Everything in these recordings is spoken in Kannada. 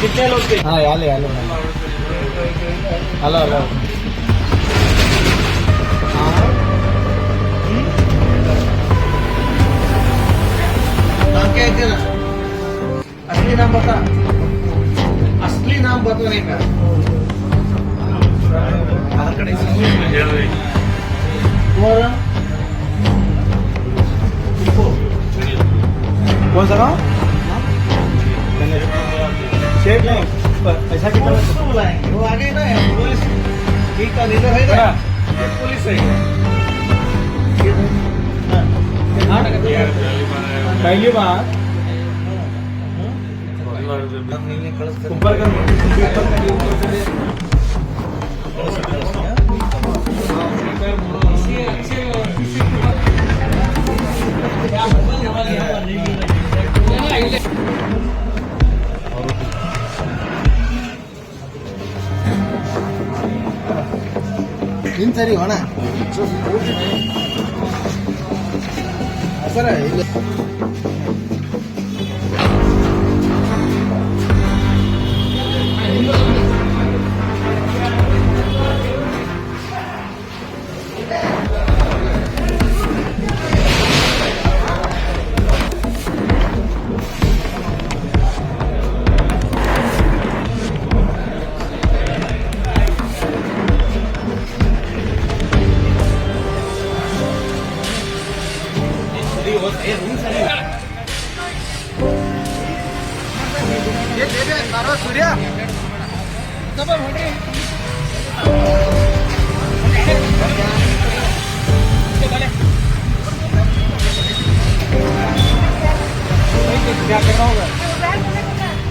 कितने लोग थे हाँ याले याले हेलो। हेलो असली नाम बता असली नाम बता नहीं कौन सा शेख नहीं प- कितना बुलाएँगे? वो आगे ना पुलिस ठीक का लीडर है। ना पुलिस है। हाँ। पहली बार ऊपर कर। ನಿನ್ ಸರಿ ಹೋಣ. ಸರ ಇಲ್ಲ. सूर्या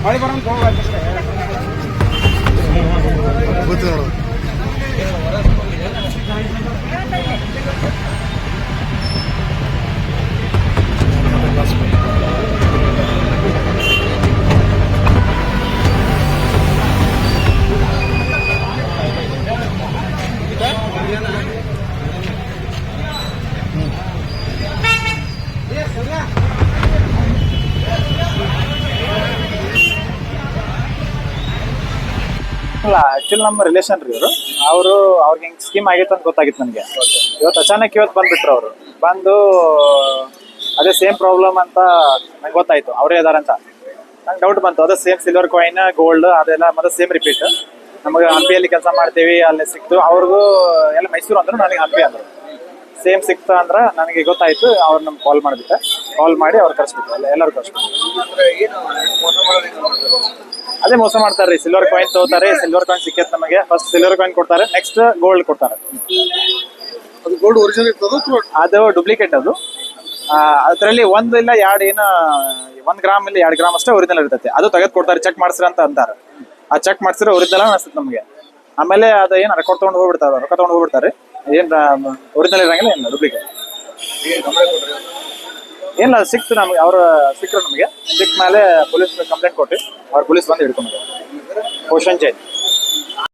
हळी बरं दोघ ಅಲ್ಲ ಆಕ್ಚುಲಿ ನಮ್ಮ ರಿಲೇಷನ್ ರೀ ಇವರು. ಅವರು, ಅವ್ರಿಗೆ ಹೆಂಗೆ ಸ್ಕೀಮ್ ಆಗೈತೆ ಅಂತ ಗೊತ್ತಾಗಿತ್ತು ನನಗೆ. ಇವತ್ತು ಅಚಾನಕ್ ಇವತ್ತು ಬಂದ್ಬಿಟ್ರು ಅವರು. ಬಂದು ಅದೇ ಸೇಮ್ ಪ್ರಾಬ್ಲಮ್ ಅಂತ ನಂಗೆ ಗೊತ್ತಾಯ್ತು. ಅವರೇ ಅಂತ. ನಂಗೆ ಡೌಟ್ ಬಂತು. ಅದೇ ಸೇಮ್ ಸಿಲ್ವರ್ ಕಾಯಿನ್ ಗೋಲ್ಡ್ ಅದೆಲ್ಲ ಮತ್ತೆ ಸೇಮ್ ರಿಪೀಟ್ ನಮಗೆ ಹಂಪಿಯಲ್ಲಿ ಕೆಲಸ ಮಾಡ್ತೀವಿ, ಅಲ್ಲಿ ಸಿಕ್ತು. ಅವ್ರಿಗೂ ಎಲ್ಲ ಮೈಸೂರು ಅಂದ್ರೆ, ನನಗೆ ಹಂಪಿ ಅಂದರು. ಸೇಮ್ ಸಿಕ್ತ ಅಂದ್ರೆ ನನಗೆ ಗೊತ್ತಾಯ್ತು, ಅವ್ರು ನಮ್ಗೆ ಕಾಲ್ ಮಾಡಿಬಿಟ್ಟೆ. ಕಾಲ್ ಮಾಡಿ ಅವ್ರು ಕರ್ಸ್ಬಿಟ್ಟು ಎಲ್ಲ ಎಲ್ಲರೂ ಕರ್ಸ್ಬಿಟ್ರು. ಅದೇ ಮೋಸ ಮಾಡ್ತಾರೆ ಸಿಲ್ವರ್ ಕಾಯಿನ್ ತಗೋತಾರೆ ಸಿಲ್ವರ್ ಕಾಯಿನ್ ಸಿಕ್ಕೈತೆ ನಮಗೆ. ಫಸ್ಟ್ ಸಿಲ್ವರ್ ಕಾಯಿನ್ ಕೊಡ್ತಾರೆ ನೆಕ್ಸ್ಟ್ ಗೋಲ್ಡ್ ಕೊಡ್ತಾರೆ. ಅದು ಗೋಲ್ಡ್ ಒರಿಜಿನಲ್ ಇರ್ತದ ಅಥವಾ ಅದು ಡೂಪ್ಲಿಕೇಟ್ ಅದು. ಅದರಲ್ಲಿ ಒಂದ್ ಇಲ್ಲ ಎರಡು ಏನ ಒಂದ್ ಗ್ರಾಮ್ ಇಲ್ಲ ಎರಡು ಗ್ರಾಮ್ ಅಷ್ಟೇ ಒರಿಜಿನಲ್ ಇರ್ತೈತೆ. ಅದು ತೆಗೆದು ಕೊಡ್ತಾರೆ ಚೆಕ್ ಮಾಡ್ಸಿರ ಅಂತ ಅಂತಾರೆ. ಆ ಚೆಕ್ ಮಾಡ್ಸಿರೋ ಒರಿಜಿನಲ್ ಅನಿಸ್ತದೆ ನಮಗೆ. ಆಮೇಲೆ ಅದು ಏನು ರೆಕಾರ್ಡ್ ತಗೊಂಡು ಹೋಗ್ಬಿಡ್ತಾರೆ ರೊಕ್ಕ ತಗೊಂಡು ಹೋಗ್ಬಿಡ್ತಾರೆ. ಏನು ಒರಿಜಿನಲ್ ಇರಂಗಿಲ್ಲ ಏನು ಡೂಪ್ಲಿಕೇಟ್ ಏನಿಲ್ಲ ಅದು ಸಿಕ್ತು ನಮಗೆ? ಅವ್ರು ಸಿಕ್ಕರು ನಮಗೆ. ಸಿಕ್ಕ ಮೇಲೆ ಪೊಲೀಸ್ ಕಂಪ್ಲೇಂಟ್ ಕೊಟ್ಟು ಅವ್ರು ಪೊಲೀಸ್ ಬಂದು ಹಿಡ್ಕೊಂಡ್ರು. Question change